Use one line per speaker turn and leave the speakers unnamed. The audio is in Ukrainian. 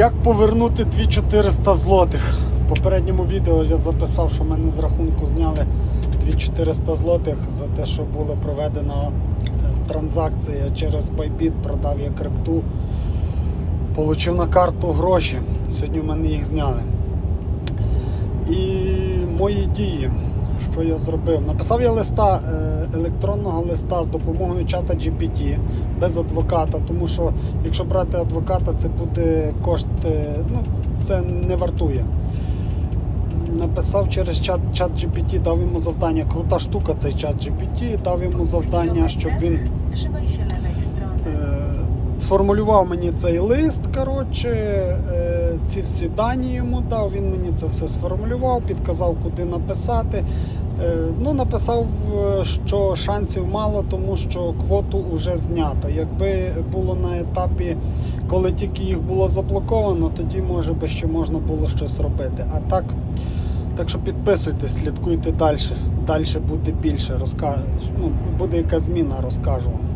Як повернути 2400 злотих? В попередньому відео я записав, що мене з рахунку зняли 2400 злотих за те, що було проведено е, транзакція через Bybit, продав я крипту, получив на карту гроші. Сьогодні в мене їх зняли. І мої дії, що я зробив? Написав я листа, е, електронного листа з допомогою чата GPT без адвоката, тому що якщо брати адвоката, це буде кошт, е, ну, це не вартує. Написав через чат, чат GPT, дав йому завдання. Крута штука цей чат GPT, дав йому завдання, щоб він сформулював мені цей лист. Коротше, е, ці всі дані йому дав. Він мені це все сформулював, підказав, куди написати. Е, ну, написав, е, що шансів мало, тому що квоту вже знято. Якби було на етапі, коли тільки їх було заблоковано, тоді може би ще можна було щось робити. А так. Так що підписуйтесь, слідкуйте далі. Далі буде більше. Розкажу. Ну, буде яка зміна, розкажу вам.